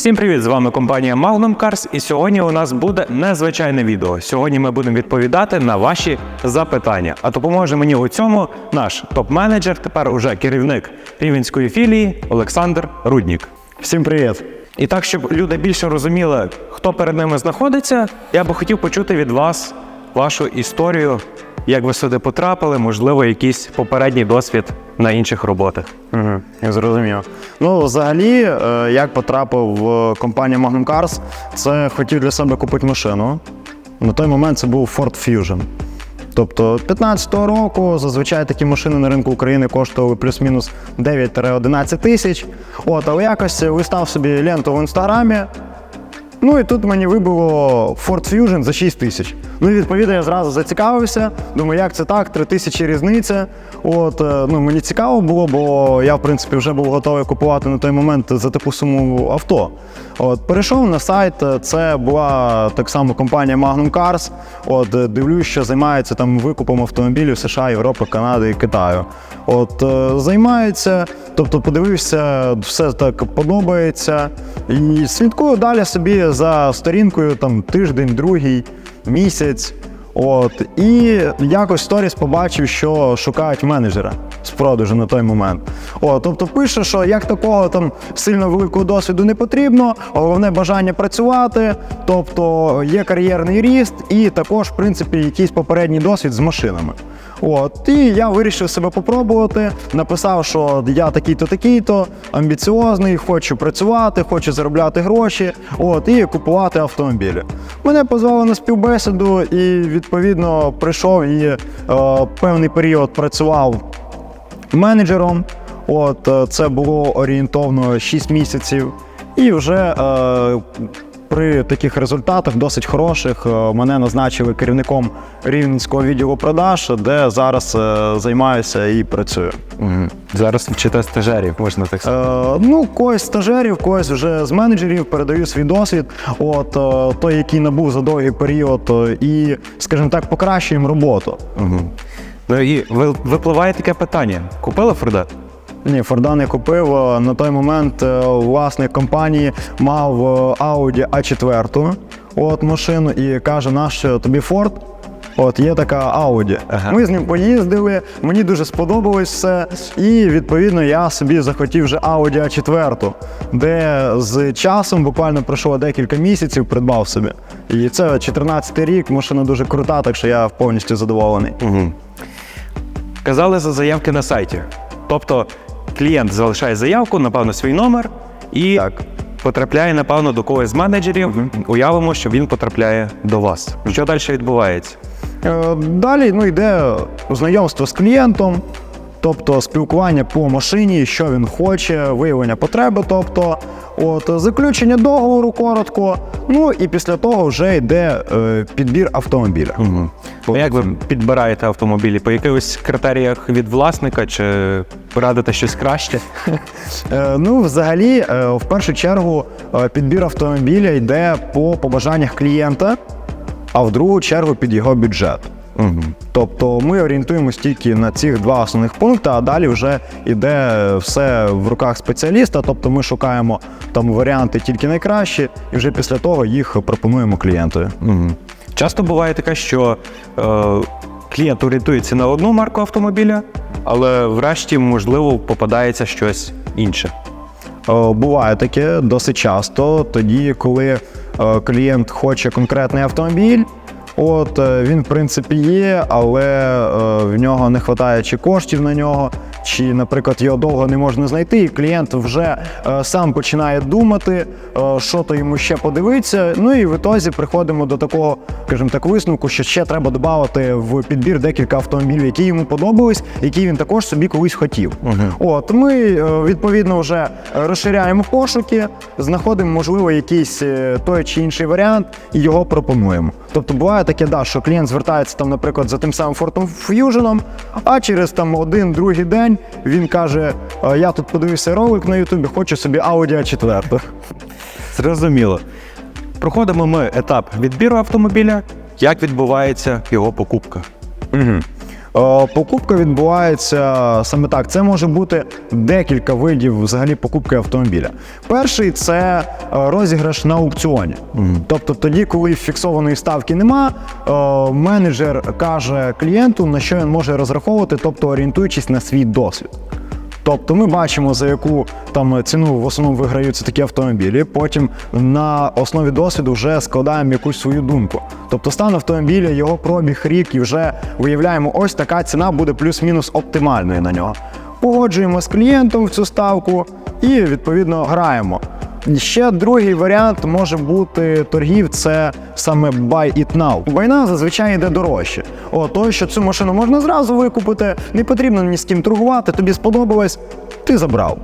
Всім привіт! З вами компанія Magnum Cars і сьогодні у нас буде незвичайне відео. Сьогодні ми будемо відповідати на ваші запитання. А допоможе мені у цьому наш топ-менеджер, тепер уже керівник рівенської філії Олександр Руднік. Всім привіт! І так, щоб люди більше розуміли, хто перед ними знаходиться, я би хотів почути від вас вашу історію, як ви сюди потрапили, можливо, якийсь попередній досвід на інших роботах. Угу, я зрозумів. Ну, взагалі, е, як потрапив в компанію Magnum Cars, це хотів для себе купити машину. На той момент це був Ford Fusion. Тобто 15-го року зазвичай такі машини на ринку України коштували плюс-мінус 9-11 тисяч. От, але якось листав собі ленту в інстаграмі. Ну і тут мені вибило Ford Fusion за 6 тисяч. Ну і відповідно я зразу зацікавився. Думаю, як це так, 3 тисячі різниця. От, е, ну, мені цікаво було, бо я, в принципі, вже був готовий купувати на той момент за таку суму авто. От, перейшов на сайт, е, це була так само компанія Magnum Cars. От, е, дивлюсь, що займається там викупом автомобілів США, Європи, Канади і Китаю. От, займається, тобто подивився, все так подобається. І слідкую далі собі за сторінкою там тиждень, другий, місяць. От, і якось сторіс побачив, що шукають менеджера з продажу на той момент. О, тобто пише, що як такого там сильно великого досвіду не потрібно, головне бажання працювати, тобто є кар'єрний ріст і також, в принципі, якийсь попередній досвід з машинами. От, і я вирішив себе попробувати. Написав, що я такий-то, такий-то, амбіціозний, хочу працювати, хочу заробляти гроші, от, і купувати автомобілі. Мене позвали на співбесіду, і відповідно прийшов і е, певний період працював менеджером. От, е, це було орієнтовно 6 місяців. І вже е, при таких результатах, досить хороших, е, мене назначили керівником рівненського відділу продаж, де зараз е, займаюся і працюю. Зараз вчите стажерів, можна так сказати. Е, ну, когось стажерів, когось вже з менеджерів передаю свій досвід. От е, той, який набув за довгий період, і, скажімо так, покращуємо роботу. Ну і ви- випливає таке питання: купили Форда? Ні, Форда не купив. Е, На той момент е, власник компанії мав е, Audi A4 от машину і каже, наш тобі Форд. От є така Audi. Ага. Ми з ним поїздили, мені дуже сподобалось все. І відповідно я собі захотів вже Audi A4, де з часом буквально пройшло декілька місяців, придбав собі. І це 14-й рік, машина дуже крута, так що я повністю задоволений. Угу. Казали за заявки на сайті. Тобто клієнт залишає заявку, напевно, свій номер і Так. потрапляє, напевно, до когось з менеджерів. Уявимо, що він потрапляє до вас. Що далі відбувається? Е, Далі ну, йде знайомство з клієнтом, тобто спілкування по машині, що він хоче, виявлення потреби, тобто от, заключення договору коротко. Ну і після того вже йде е, підбір автомобіля. Угу. Як ви підбираєте автомобілі? По якихось критеріях від власника чи порадите щось краще? Е, ну, взагалі, е, в першу чергу, е, підбір автомобіля йде по побажаннях клієнта, а в другу чергу під його бюджет. Угу. Тобто ми орієнтуємось тільки на ці два основних пункти, а далі вже йде все в руках спеціаліста. Тобто ми шукаємо там варіанти тільки найкращі, і вже після того їх пропонуємо клієнтові. Угу. Часто буває таке, що е, клієнт орієнтується на одну марку автомобіля, але врешті, можливо, попадається щось інше. Е, Буває таке досить часто, тоді, коли е, клієнт хоче конкретний автомобіль. От е, він, в принципі, є, але е, в нього не вистачає чи коштів на нього, чи, наприклад, його довго не можна знайти, і клієнт вже е, сам починає думати, е, що то йому ще подивитися. Ну і в ітозі приходимо до такого, скажімо так, висновку, що ще треба додати в підбір декілька автомобілів, які йому подобались, які він також собі колись хотів. От ми е, відповідно вже розширяємо пошуки, знаходимо, можливо, якийсь е, той чи інший варіант і його пропонуємо. Тобто буває таке, да, що клієнт звертається там, наприклад, за тим самим Ford Fusion, а через там один другий день він каже: «Е, Я тут подивився ролик на Ютубі, хочу собі Audi A4. Зрозуміло. Проходимо ми етап відбіру автомобіля, як відбувається його покупка. Угу. Е, Покупка відбувається саме так. Це може бути декілька видів взагалі покупки автомобіля. Перший це е, розіграш на аукціоні. Тобто тоді, коли фіксованої ставки нема, е, менеджер каже клієнту, на що він може розраховувати, тобто орієнтуючись на свій досвід. Тобто ми бачимо, за яку там ціну в основному виграються такі автомобілі. Потім на основі досвіду вже складаємо якусь свою думку. Тобто стан автомобіля, його пробіг, рік, і вже виявляємо, ось така ціна буде плюс-мінус оптимальною на нього. Погоджуємо з клієнтом в цю ставку і відповідно граємо. Ще другий варіант може бути торгів, це саме buy it now. Байна зазвичай йде дорожче. О, то, що цю машину можна зразу викупити, не потрібно ні з ким торгувати, тобі сподобалось, ти забрав.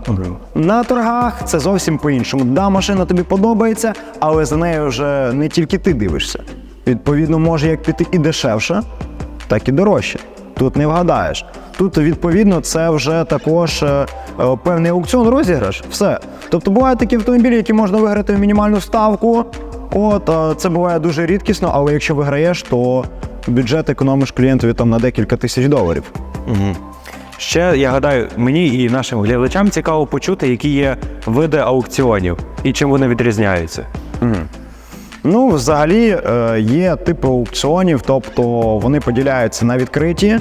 На торгах це зовсім по-іншому. Да, машина тобі подобається, але за нею вже не тільки ти дивишся. Відповідно, може як піти і дешевше, так і дорожче. Тут не вгадаєш. Тут, відповідно, це вже також е, е, певний аукціон розіграш. Все. Тобто бувають такі автомобілі, які можна виграти в мінімальну ставку. От це буває дуже рідкісно, але якщо виграєш, то бюджет економиш клієнтові там на декілька тисяч доларів. Ще я гадаю, мені і нашим глядачам цікаво почути, які є види аукціонів і чим вони відрізняються. Ну, взагалі е, є типи аукціонів, тобто вони поділяються на відкриті,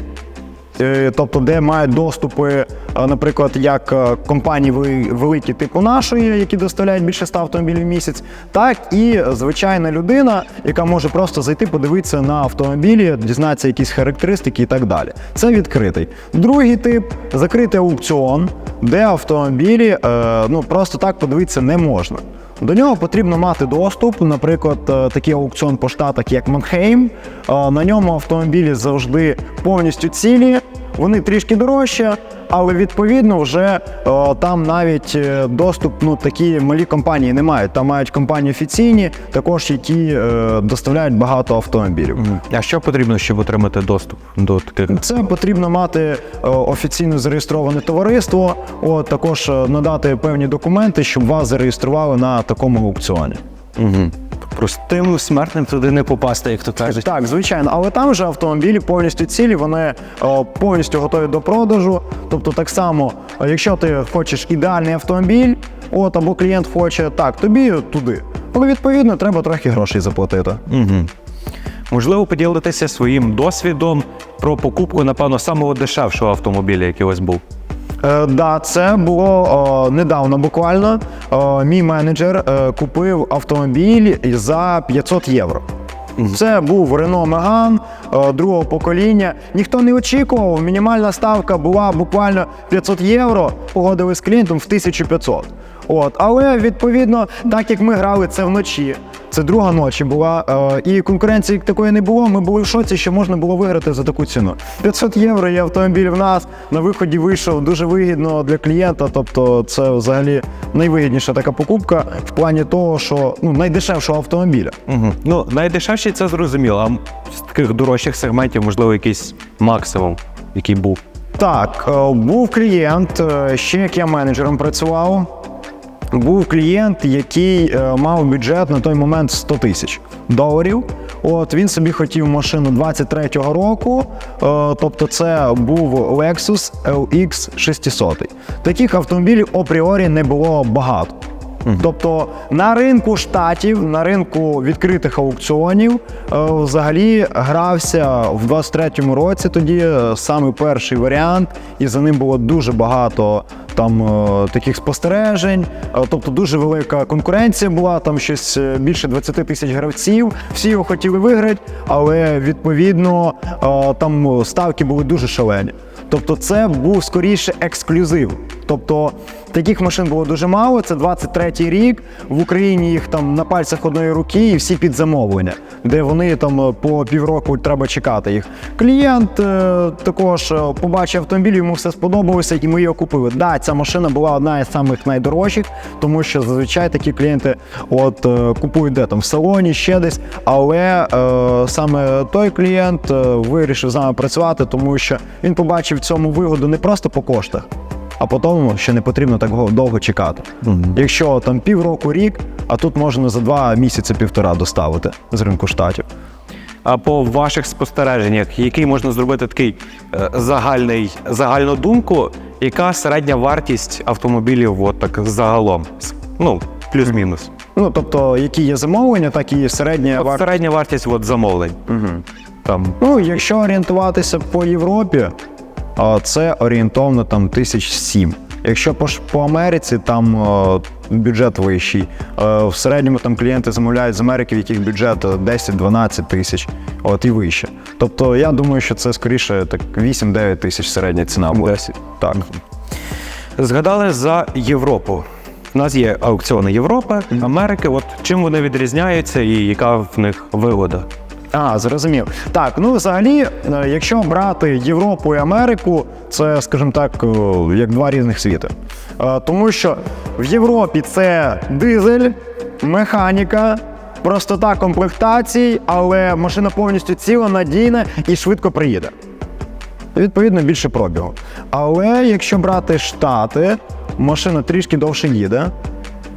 тобто де мають доступи, е, наприклад, як е, компанії вели- великі, типу нашої, які доставляють більше 100 автомобілів в місяць, так і звичайна людина, яка може просто зайти, подивитися на автомобілі, дізнатися якісь характеристики і так далі. Це відкритий. Другий тип закритий аукціон, де автомобілі е, ну, просто так подивитися не можна. До нього потрібно мати доступ, наприклад, е, такий аукціон по штатах, як Манхейм. Е, На ньому автомобілі завжди повністю цілі, вони трішки дорожчі, але відповідно вже е, там навіть е, доступ, ну такі малі компанії не мають. Там мають компанії офіційні, також які е, доставляють багато автомобілів. А що потрібно, щоб отримати доступ до таких? Це потрібно мати е, офіційно зареєстроване товариство, от, також надати певні документи, щоб вас зареєстрували на такому аукціоні. Угу. Простим смертним туди не попасти, як то кажуть. Так, звичайно, але там вже автомобілі повністю цілі, вони е, повністю готові до продажу. Тобто, так само, е, якщо ти хочеш ідеальний автомобіль, от або клієнт хоче, так, тобі туди. Але відповідно треба трохи грошей заплатити. Угу. Можливо, поділитися своїм досвідом про покупку, напевно, самого дешевшого автомобіля, який ось був. Е, да, це було е, недавно буквально. Е, мій менеджер е, купив автомобіль за 500 євро. Це був Рено Megane е, другого покоління. Ніхто не очікував. Мінімальна ставка була буквально 500 євро. Погодили з клієнтом в 1500. От, але відповідно, так як ми грали це вночі, це друга ночі була, е, і конкуренції такої не було. Ми були в шоці, що можна було виграти за таку ціну. 500 євро є автомобіль в нас. На виході вийшов дуже вигідно для клієнта. Тобто, це взагалі найвигідніша така покупка в плані того, що ну найдешевшого автомобіля. Угу. Ну, найдешевший це зрозуміло, а з таких дорожчих сегментів, можливо, якийсь максимум, який був. Так, е, був клієнт, е, ще як я менеджером працював. Був клієнт, який е, мав бюджет на той момент 100 тисяч доларів. От він собі хотів машину 23-го року. е, Тобто, це був Lexus LX 600. Таких автомобілів апріорі не було багато. Тобто на ринку штатів, на ринку відкритих аукціонів е, взагалі грався в 23-му році тоді саме перший варіант, і за ним було дуже багато там е, таких спостережень. Е, Тобто дуже велика конкуренція була, там щось е, більше 20 тисяч гравців. Всі його хотіли виграти, але відповідно там ставки були дуже шалені. Тобто, це був скоріше ексклюзив. Тобто таких машин було дуже мало. Це 23-й рік. В Україні їх там на пальцях одної руки і всі під замовлення, де вони там е, по півроку треба чекати їх. Клієнт е, також е, побачив автомобіль, йому все сподобалося, і ми його купили. Да, ця машина була одна із самих найдорожчих, тому що зазвичай такі клієнти от е, купують де там в салоні, ще десь. Але е, саме той клієнт е, вирішив з нами працювати, тому що він побачив в цьому вигоду не просто по коштах. А по тому, що не потрібно так довго чекати. Якщо там півроку, рік, а тут можна за два місяці півтора доставити з ринку штатів. а по ваших спостереженнях, який можна зробити такий е, загальний загальну думку, яка середня вартість автомобілів от так загалом? Ну, плюс-мінус. Ну, тобто, які є замовлення, так і середня От вартість. середня вартість от замовлень. Угу. Там Ну, якщо орієнтуватися по Європі, це орієнтовно там тисяч сім. Якщо по, по Америці, там е, бюджет вищий. Е, в середньому там клієнти замовляють з Америки, в яких бюджет е, 10-12 тисяч, от і вище. Тобто я думаю, що це скоріше так 8-9 тисяч середня ціна буде. 10. Так. Згадали за Європу. У нас є аукціони Європи, Америки. От чим вони відрізняються і яка в них вигода? А, зрозумів. Так, ну взагалі, е, якщо брати Європу і Америку, це, скажімо так, е, як два різних світи. Е, Тому що в Європі це дизель, механіка, простота комплектацій, але машина повністю ціла, надійна і швидко приїде. Відповідно, більше пробігу. Але якщо брати Штати, машина трішки довше їде.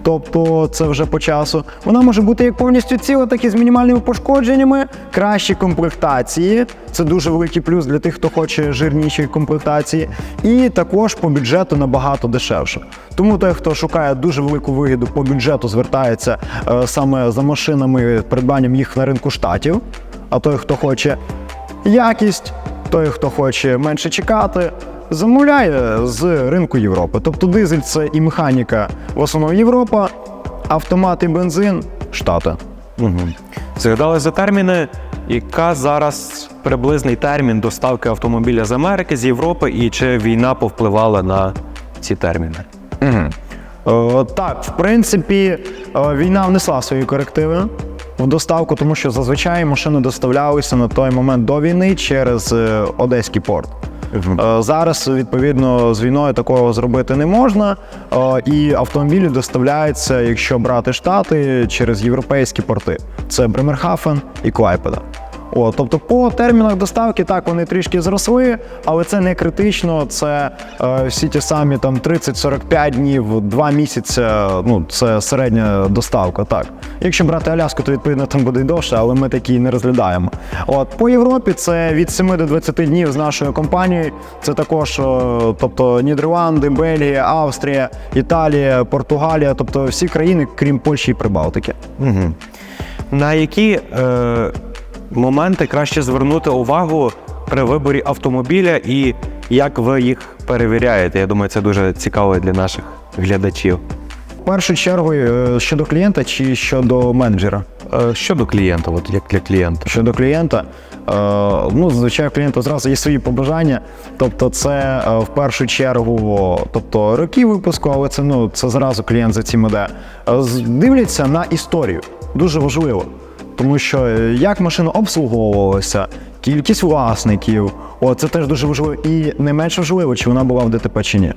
Тобто це вже по часу. Вона може бути як повністю ціла, так і з мінімальними пошкодженнями, кращі комплектації. Це дуже великий плюс для тих, хто хоче жирніші комплектації. І також по бюджету набагато дешевше. Тому той, хто шукає дуже велику вигіду по бюджету, звертається е, саме за машинами, придбанням їх на ринку штатів. А той, хто хоче якість, той, хто хоче менше чекати, замовляє з ринку Європи. Тобто дизель це і механіка в основному Європа, автомат і бензин Штати. Угу. Згадали за терміни. Яка зараз приблизний термін доставки автомобіля з Америки, з Європи, і чи війна повпливала на ці терміни? Е, так, в принципі, е, війна внесла свої корективи в доставку, тому що зазвичай машини доставлялися на той момент до війни через е, Одеський порт. Е, Зараз, відповідно, з війною такого зробити не можна, е, і автомобілі доставляються, якщо брати штати, через європейські порти. Це Бремерхафен і Клайпеда. О, тобто по термінах доставки так вони трішки зросли, але це не критично. Це е, всі ті самі там 30-45 днів, 2 місяці. Ну це середня доставка. Так, якщо брати Аляску, то відповідно там буде й довше, але ми такі не розглядаємо. От по Європі це від 7 до 20 днів з нашою компанією. Це також, е, тобто Нідерланди, Бельгія, Австрія, Італія, Португалія, тобто всі країни, крім Польщі і Прибалтики. Угу. На які е, моменти краще звернути увагу при виборі автомобіля і як ви їх перевіряєте? Я думаю, це дуже цікаво для наших глядачів. В першу чергу е, щодо клієнта чи щодо менеджера? Е, щодо клієнта, от як для клієнта. Щодо клієнта, е, ну зазвичай у клієнта зразу є свої побажання. Тобто, це в першу чергу, тобто роки випуску, але це ну це зразу клієнт за цим іде. Дивляться на історію. Дуже важливо. Тому що е, як машина обслуговувалася, кількість власників, о, це теж дуже важливо. І не менш важливо, чи вона була в ДТП чи ні.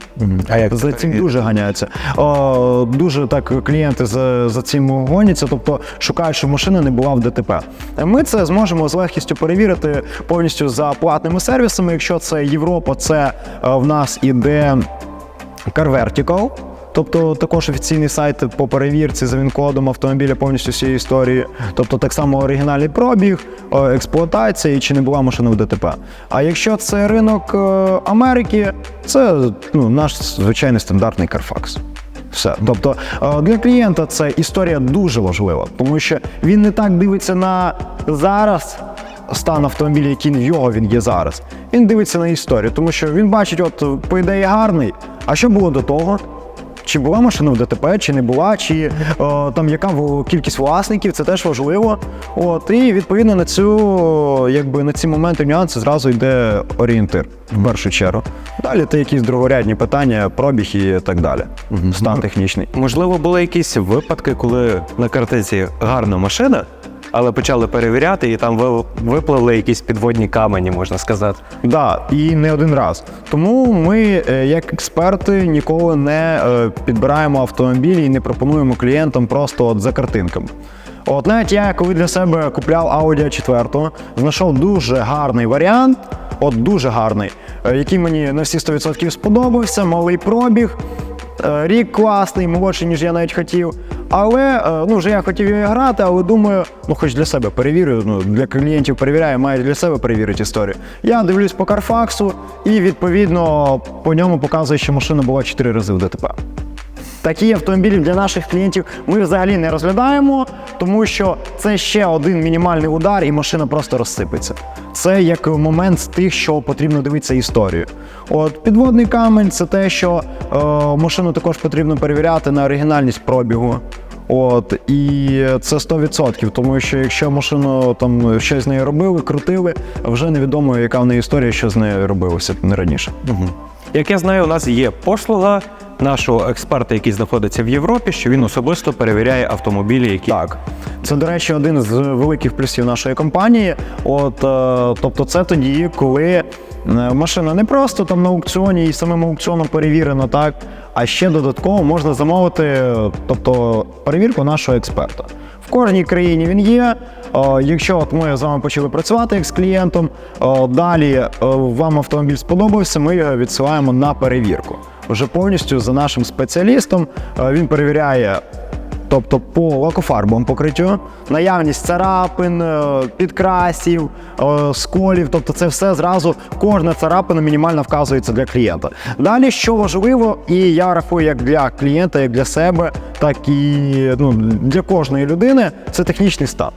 А як за цим дуже ганяються. О, дуже так клієнти за, за цим гоняться, тобто шукають, щоб машина не була в ДТП. Ми це зможемо з легкістю перевірити повністю за платними сервісами. Якщо це Європа, це е, в нас іде CarVertical. Тобто також офіційний сайт по перевірці за він-кодом автомобіля повністю всієї історії. Тобто так само оригінальний пробіг, е, експлуатація і чи не була машина в ДТП. А якщо це ринок е, Америки, це ну, наш звичайний стандартний Carfax. Все. Тобто е, для клієнта це історія дуже важлива, тому що він не так дивиться на зараз стан автомобіля, який в його він є зараз. Він дивиться на історію, тому що він бачить, от по ідеї гарний. А що було до того? Чи була машина в ДТП, чи не була, чи е, там яка кількість власників, це теж важливо. От і відповідно на цю, якби на ці моменти нюанси зразу йде орієнтир в першу чергу. Далі це якісь другорядні питання, пробіг і так далі. Стан технічний. Можливо, були якісь випадки, коли на картинці гарна машина, але почали перевіряти, і там ви- випливли якісь підводні камені, можна сказати. Да, і не один раз. Тому ми, е, як експерти, ніколи не е, підбираємо автомобілі і не пропонуємо клієнтам просто от за картинками. От навіть я, коли для себе купляв Audi 4, знайшов дуже гарний варіант, от дуже гарний, е, який мені на всі 100% сподобався, малий пробіг. Рік класний, молодший, ніж я навіть хотів. Але е, ну вже я хотів її грати, але думаю, ну хоч для себе перевірю. Ну для клієнтів перевіряю, маю для себе перевірити історію. Я дивлюсь по Карфаксу, і відповідно по ньому показує, що машина була 4 рази в ДТП. Такі автомобілі для наших клієнтів ми взагалі не розглядаємо, тому що це ще один мінімальний удар, і машина просто розсипеться. Це як момент з тих, що потрібно дивитися історію. От підводний камень це те, що е, машину також потрібно перевіряти на оригінальність пробігу. От і це 100%, тому що якщо машину там щось з нею робили, крутили, вже невідомо, яка в неї історія, що з нею робилося не раніше. Як я знаю, у нас є послуга нашого експерта, який знаходиться в Європі, що він особисто перевіряє автомобілі, які Так, це, до речі, один з великих плюсів нашої компанії. От, е, тобто, це тоді, коли е, машина не просто там на аукціоні і самим аукціоном перевірена, так, а ще додатково можна замовити, е, тобто, перевірку нашого експерта. В кожній країні він є. Якщо от ми з вами почали працювати як з клієнтом, далі вам автомобіль сподобався, ми його відсилаємо на перевірку. Вже повністю за нашим спеціалістом е, він перевіряє Тобто по лакофарбовому покриттю, наявність царапин, е, підкрасів, е, сколів, тобто це все зразу, кожна царапина мінімально вказується для клієнта. Далі, що важливо, і я рахую як для клієнта, як для себе, так і ну, для кожної людини, це технічний стан.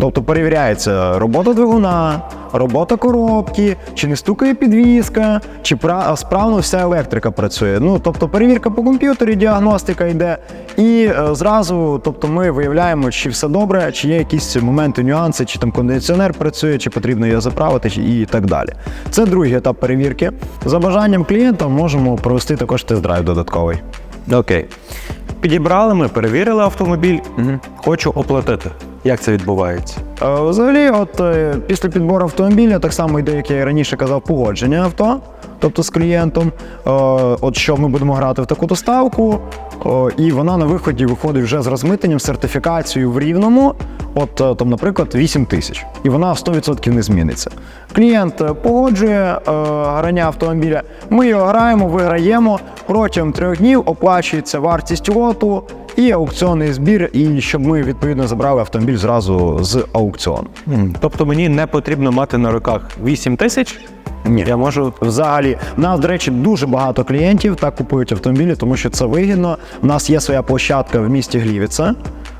Тобто перевіряється робота двигуна, робота коробки, чи не стукає підвізка, чи пра- справно вся електрика працює. Ну тобто перевірка по комп'ютері, діагностика йде, і е, зразу, тобто, ми виявляємо, чи все добре, чи є якісь моменти, нюанси, чи там кондиціонер працює, чи потрібно його заправити, і так далі. Це другий етап перевірки. За бажанням клієнта можемо провести також тест-драйв додатковий. окей. Підібрали ми, перевірили автомобіль. Хочу оплатити. Як це відбувається? Е, Взагалі, от е, після підбору автомобіля так само йде, як я і раніше казав, погодження авто, тобто з клієнтом. Е, От що ми будемо грати в таку доставку, е, і вона на виході виходить вже з розмитненням, сертифікацією в рівному. От е, там, наприклад, 8 тисяч, і вона 100% не зміниться. Клієнт погоджує грання автомобіля. Ми його граємо, виграємо. Протягом трьох днів оплачується вартість лоту і аукціонний збір, і щоб ми відповідно забрали автомобіль зразу з аукціону. Тобто мені не потрібно мати на руках 8 тисяч. Ні. Я можу Взагалі, У нас, до речі, дуже багато клієнтів так купують автомобілі, тому що це вигідно. У нас є своя площадка в місті Глівіце,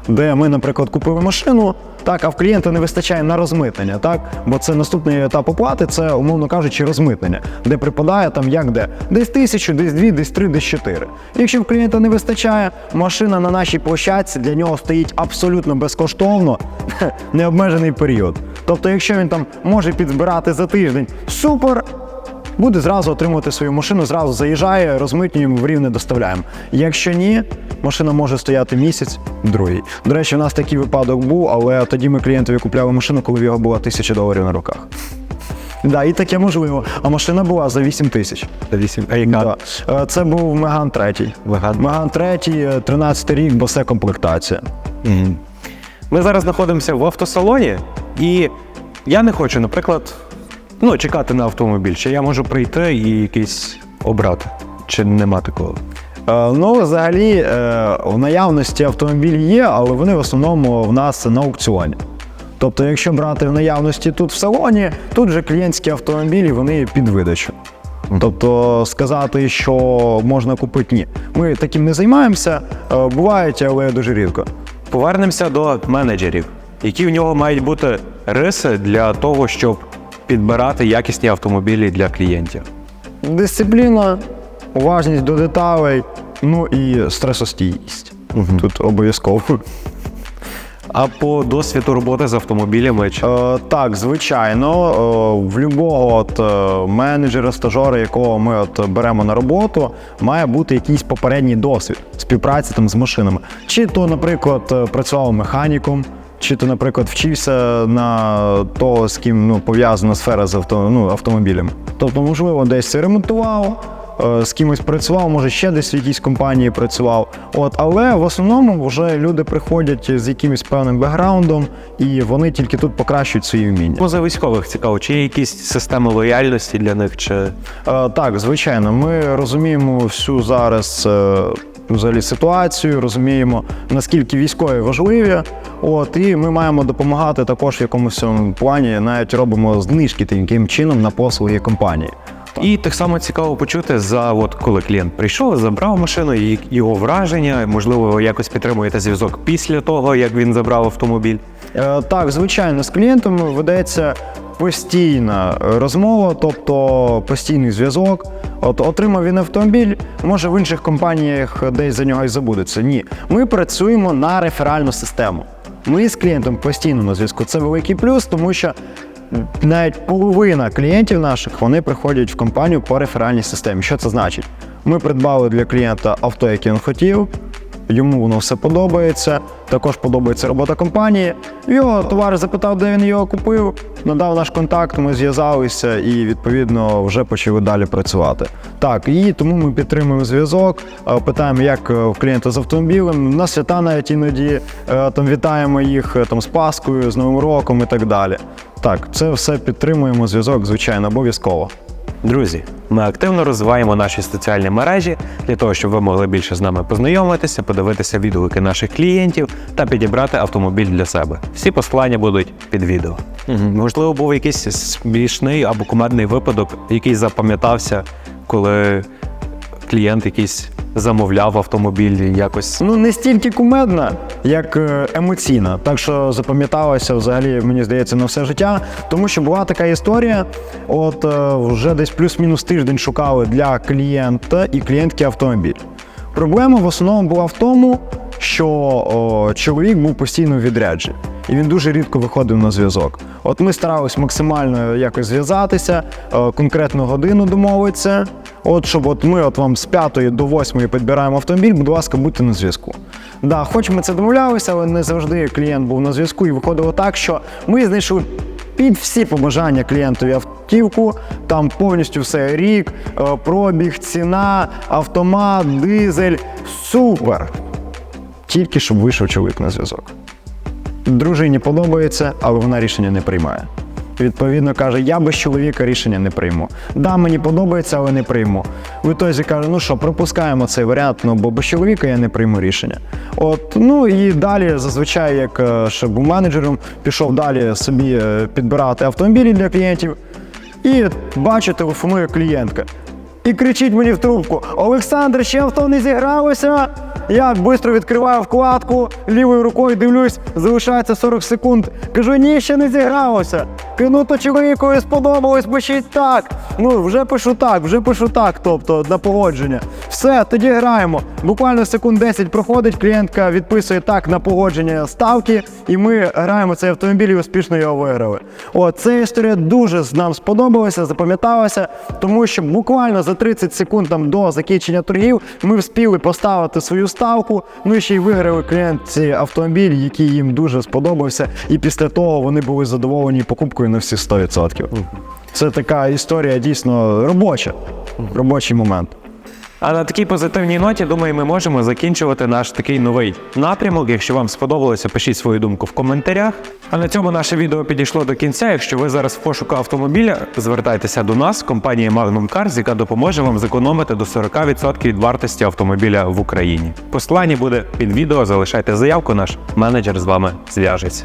де ми, наприклад, купили машину, так, а в клієнта не вистачає на розмитнення, так? Бо це наступний етап оплати, це, умовно кажучи, розмитнення, де припадає там як де. Десь тисячу, десь дві, десь три, десь чотири. Якщо в клієнта не вистачає, машина на нашій площадці для нього стоїть абсолютно безкоштовно, необмежений період. Тобто, якщо він там може підзбирати за тиждень, супер! Буде зразу отримувати свою машину, зразу заїжджає, розмитнюємо, в рівне доставляємо. Якщо ні, машина може стояти місяць, другий. До речі, у нас такий випадок був, але тоді ми клієнтові купляли машину, коли в його було тисяча доларів на руках. Да, і таке можливо. А машина була за 8 тисяч. за 8. А яка? Да. Е, Це був Меган 3. Меган. Меган 3, 13 рік, бо все комплектація. Мгм. Ми зараз знаходимося в автосалоні, і я не хочу, наприклад, ну, чекати на автомобіль. Чи я можу прийти і якийсь обрати? Чи нема такого? Е, Ну, взагалі, е, в наявності автомобіль є, але вони в основному в нас на аукціоні. Тобто, якщо брати в наявності тут в салоні, тут же клієнтські автомобілі вони під видачу. Тобто сказати, що можна купити, ні. Ми таким не займаємося, е, бувають, але дуже рідко. Повернемося до менеджерів. Які в нього мають бути риси для того, щоб підбирати якісні автомобілі для клієнтів? Дисципліна, уважність до деталей, ну і стресостійкість. Тут обов'язково. А по досвіду роботи з автомобілями чи Е, так, звичайно, е, в любого от, е, менеджера, стажера, якого ми от беремо на роботу, має бути якийсь попередній досвід співпраці там з машинами. Чи то, наприклад, е, працював механіком, чи то, наприклад, вчився на того, з ким ну, пов'язана сфера з авто, ну, автомобілями. Тобто, можливо, десь це ремонтував. е, З кимось працював, може ще десь в якійсь компанії працював. От, але в основному вже люди приходять з якимось певним бекграундом, і вони тільки тут покращують свої вміння. поза військових цікаво, чи є якісь системи лояльності для них, чи Е, так, звичайно, ми розуміємо всю зараз е, взагалі ситуацію, розуміємо, наскільки військові важливі. От, і ми маємо допомагати також в якомусь цьому плані, навіть робимо знижки таким чином на послуги компанії. І так само цікаво почути за от коли клієнт прийшов, забрав машину, і його враження. Можливо, ви якось підтримуєте зв'язок після того, як він забрав автомобіль. Е, Так, звичайно, з клієнтом ведеться постійна розмова, тобто постійний зв'язок. От отримав він автомобіль, може в інших компаніях десь за нього і забудеться. Ні, ми працюємо на реферальну систему. Ми з клієнтом постійно на зв'язку. Це великий плюс, тому що навіть половина клієнтів наших вони приходять в компанію по реферальній системі. Що це значить? Ми придбали для клієнта авто, яке він хотів. Йому воно все подобається. Також подобається робота компанії. Його товариш запитав, де він його купив, надав наш контакт, ми зв'язалися і відповідно вже почали далі працювати. Так, і тому ми підтримуємо зв'язок, е, питаємо, як е, в клієнта з автомобілем. На свята навіть іноді е, там вітаємо їх там з Паскою, з Новим роком і так далі. Так, це все підтримуємо зв'язок, звичайно, обов'язково. Друзі, ми активно розвиваємо наші соціальні мережі для того, щоб ви могли більше з нами познайомитися, подивитися відгуки наших клієнтів та підібрати автомобіль для себе. Всі посилання будуть під відео. Можливо, був якийсь смішний або кумедний випадок, який запам'ятався, коли клієнт якийсь замовляв автомобіль якось. Ну, не стільки кумедна, як е, емоційна. Так що запам'яталося взагалі, мені здається, на все життя. Тому що була така історія. От е, вже десь плюс-мінус тиждень шукали для клієнта і клієнтки автомобіль. Проблема в основному була в тому, що о, чоловік був постійно відрядженні. І він дуже рідко виходив на зв'язок. От ми старалися максимально якось зв'язатися, е, конкретну годину домовитися. От щоб от ми от вам з 5 до 8 підбираємо автомобіль, будь ласка, будьте на зв'язку. Да, хоч ми це домовлялися, але не завжди клієнт був на зв'язку, і виходило так, що ми знайшли під всі побажання клієнтові автівку, там повністю все рік, е, пробіг, ціна, автомат, дизель. Супер! Тільки щоб вийшов чоловік на зв'язок. Дружині подобається, але вона рішення не приймає. Відповідно каже, я без чоловіка рішення не прийму. Да, мені подобається, але не прийму. В ітозі каже, ну що, пропускаємо цей варіант, ну бо без чоловіка я не прийму рішення. От, ну і далі, зазвичай, як е, ще був менеджером, пішов далі собі е, підбирати автомобілі для клієнтів. І бачу, телефонує клієнтка. І кричить мені в трубку: Олександр, ще авто не зігралося. Я швидко відкриваю вкладку, лівою рукою дивлюсь, залишається 40 секунд. Кажу, ні, ще не зігралося. Ну то чоловікові сподобалось, пишіть так. Ну, вже пишу так, вже пишу так, тобто на погодження. Все, тоді граємо. Буквально секунд 10 проходить, клієнтка відписує так на погодження ставки, і ми граємо цей автомобіль і успішно його виграли. От ця історія дуже нам сподобалася, запам'яталася, тому що буквально за 30 секунд там, до закінчення торгів ми вспіли поставити свою ставку. Ну і ще й виграли клієнтці автомобіль, який їм дуже сподобався. І після того вони були задоволені покупкою на всі 100%. Це така історія дійсно робоча, робочий момент. А на такій позитивній ноті, думаю, ми можемо закінчувати наш такий новий напрямок. Якщо вам сподобалося, пишіть свою думку в коментарях. А на цьому наше відео підійшло до кінця. Якщо ви зараз в пошуку автомобіля, звертайтеся до нас, компанії Magnum Cars, яка допоможе вам зекономити до 40% від вартості автомобіля в Україні. Посилання буде під відео. Залишайте заявку, наш менеджер з вами зв'яжеться.